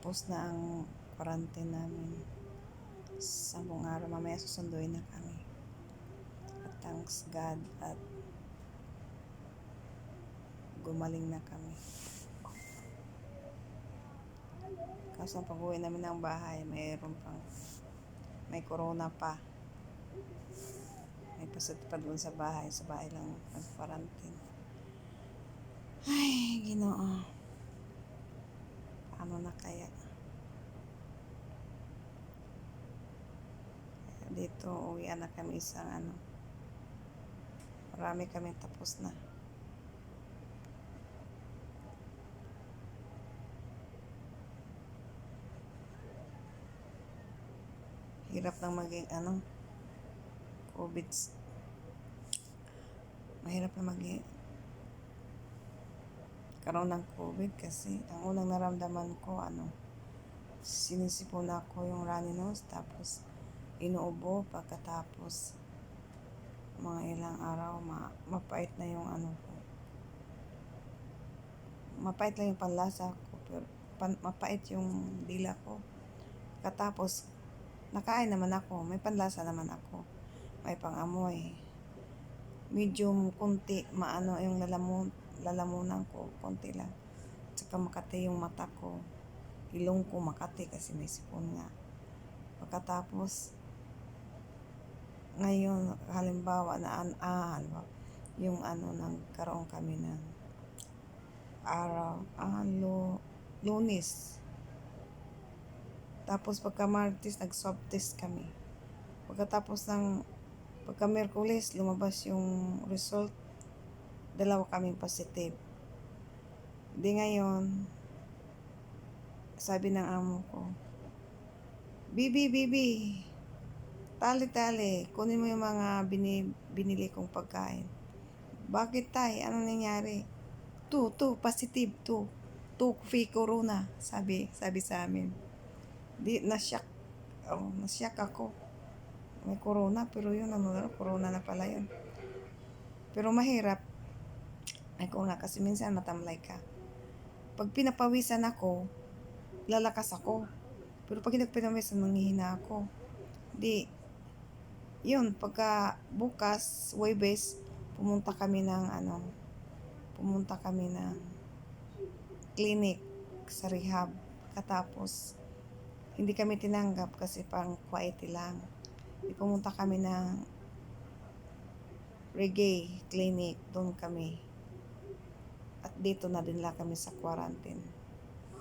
tapos na ang quarantine namin. Sampung araw, mamaya susunduin na kami. At thanks God at gumaling na kami. Kaso ang pag-uwi namin ng bahay, mayroon pang may corona pa. May pasat pa doon sa bahay. Sa bahay lang nag-quarantine. Ay, ginoo. Dito, uwian na kami isang ano. Marami kami tapos na. Hirap nang maging ano, COVID. Mahirap na maging karoon ng COVID kasi ang unang naramdaman ko ano sinisipon ako yung runny nose tapos inuubo pagkatapos mga ilang araw ma mapait na yung ano ko. Mapait lang yung panlasa ko pero pan, mapait yung dila ko. Pagkatapos nakain naman ako may panlasa naman ako. May pangamoy. Medium kunti maano yung lalamun lalamunan ko konti lang. Tsaka makati yung mata ko. Ilong ko makati kasi may sipon nga. Pagkatapos ngayon halimbawa na an ah, halimbawa, yung ano nagkaroon kami ng araw ah, lo, lunis tapos pagka martes nag swab test kami. Pagkatapos ng pagka merkulis lumabas yung result. Dalawa kaming positive. Di ngayon sabi ng amo ko Bibi, Bibi, tali-tali, kunin mo yung mga bini, binili kong pagkain. Bakit tay? Ano nangyari? Tu, tu, positive, tu. Tu, fake corona, sabi, sabi sa amin. Di, nasyak, oh, nasyak ako. May corona, pero yun, ano na, corona na pala yun. Pero mahirap, ay corona, kasi minsan matamlay ka. Pag pinapawisan ako, lalakas ako. Pero pag hindi ko pinawisan, manghihina ako. Di, yun, pagka bukas, Webes, pumunta kami ng ano, pumunta kami ng clinic sa rehab. Katapos, hindi kami tinanggap kasi pang quiet lang. Di pumunta kami ng reggae clinic, doon kami. At dito na din lang kami sa quarantine.